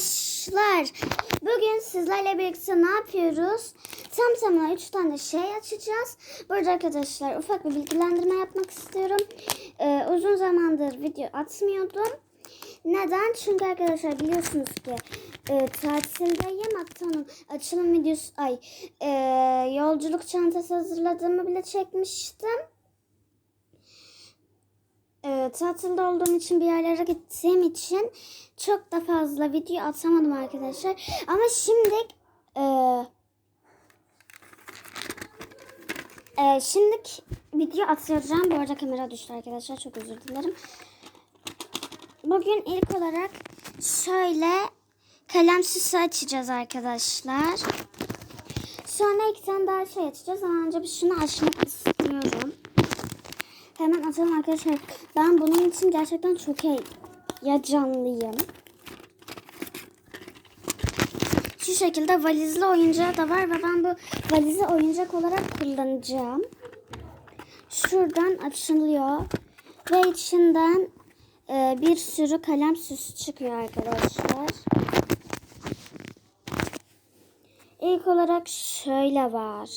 arkadaşlar. Bugün sizlerle birlikte ne yapıyoruz? Tam tamına 3 tane şey açacağız. Burada arkadaşlar ufak bir bilgilendirme yapmak istiyorum. Ee, uzun zamandır video atmıyordum. Neden? Çünkü arkadaşlar biliyorsunuz ki e, tatildeyim. Hatta onun açılım videosu, ay e, yolculuk çantası hazırladığımı bile çekmiştim. E, tatilde olduğum için bir yerlere gittiğim için çok da fazla video atamadım arkadaşlar. Ama şimdi e, e, şimdilik video atacağım. Bu arada kamera düştü arkadaşlar. Çok özür dilerim. Bugün ilk olarak şöyle kalem süsü açacağız arkadaşlar. Sonra iki tane daha şey açacağız ama önce bir şunu açmak istiyorum. Hemen açalım arkadaşlar. Ben bunun için gerçekten çok heyecanlıyım. Şu şekilde valizli oyuncağı da var ve ben bu valizi oyuncak olarak kullanacağım. Şuradan açılıyor ve içinden e, bir sürü kalem süsü çıkıyor arkadaşlar. İlk olarak şöyle var.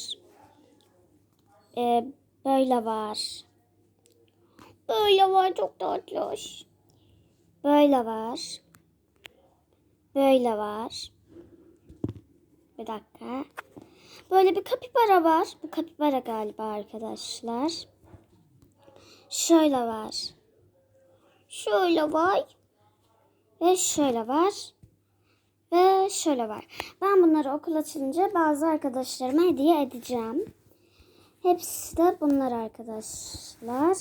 E, böyle var. Böyle var çok tatlı. Böyle var. Böyle var. Bir dakika. Böyle bir kapibara var. Bu kapibara galiba arkadaşlar. Şöyle var. Şöyle var. Ve şöyle var. Ve şöyle var. Ben bunları okul açılınca bazı arkadaşlarıma hediye edeceğim. Hepsi de bunlar arkadaşlar.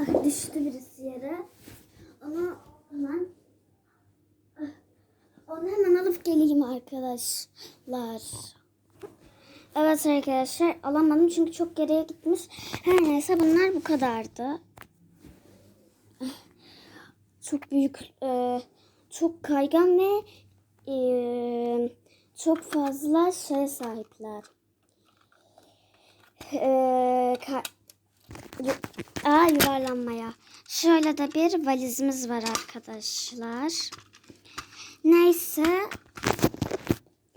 Ah düştü birisi yere. Onu hemen ah, onu hemen alıp geleyim arkadaşlar. Evet arkadaşlar alamadım çünkü çok geriye gitmiş. Her neyse bunlar bu kadardı. Ah, Çok büyük, e, çok kaygan ve e, çok fazla şey sahipler. E, Aa yuvarlanmaya. Şöyle de bir valizimiz var arkadaşlar. Neyse.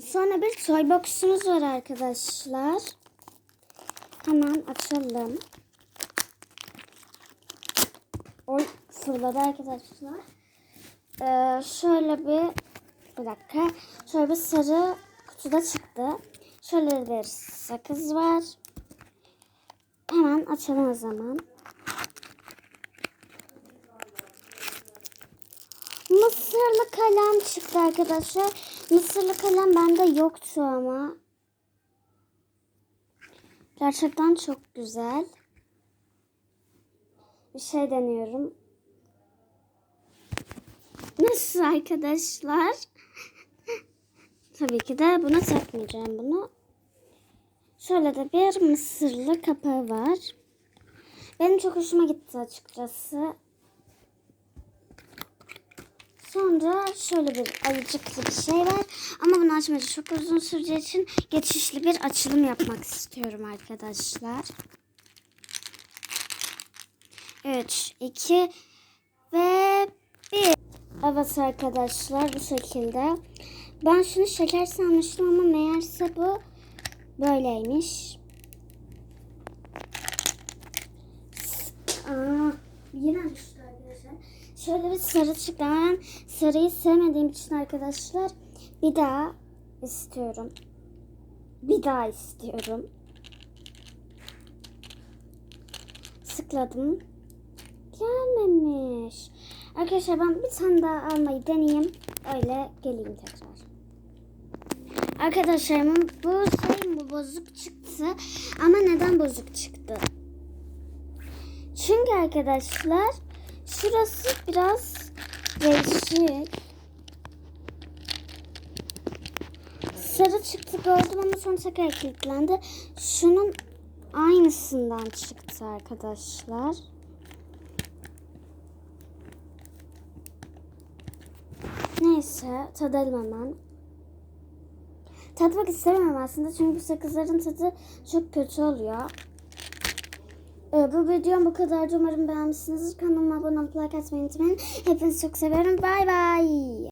Sonra bir toy box'umuz var arkadaşlar. Hemen açalım. Oy fırladı arkadaşlar. Ee, şöyle bir bir dakika. Şöyle bir sarı kutuda çıktı. Şöyle bir sakız var. Hemen açalım o zaman. Mısırlı kalem çıktı arkadaşlar. Mısırlı kalem bende yoktu ama. Gerçekten çok güzel. Bir şey deniyorum. Nasıl arkadaşlar? Tabii ki de buna takmayacağım bunu. Şöyle de bir mısırlı kapağı var. Benim çok hoşuma gitti açıkçası. Sonra şöyle bir ayıcıklı bir şey var. Ama bunu açmayı çok uzun süreceği için geçişli bir açılım yapmak istiyorum arkadaşlar. 3, 2 ve 1. Evet arkadaşlar bu şekilde. Ben şunu şeker sanmıştım ama meğerse bu böyleymiş. Aa, yine düştü arkadaşlar. Şöyle bir sarı çıktı. Ben sarıyı sevmediğim için arkadaşlar bir daha istiyorum. Bir daha istiyorum. Sıkladım. Gelmemiş. Arkadaşlar ben bir tane daha almayı deneyeyim. Öyle geleyim tekrar. Arkadaşlarım bu şey bu bozuk çıktı. Ama neden bozuk çıktı? Çünkü arkadaşlar şurası biraz değişik. Sarı çıktı gördüm ama sonra tekrar kilitlendi. Şunun aynısından çıktı arkadaşlar. Neyse tadalım hemen. Tatmak istemem aslında çünkü bu sakızların tadı çok kötü oluyor. Ee, bu videom bu kadar. Umarım beğenmişsinizdir. Kanalıma abone olup like atmayı unutmayın. Hepinizi çok seviyorum. Bay bay.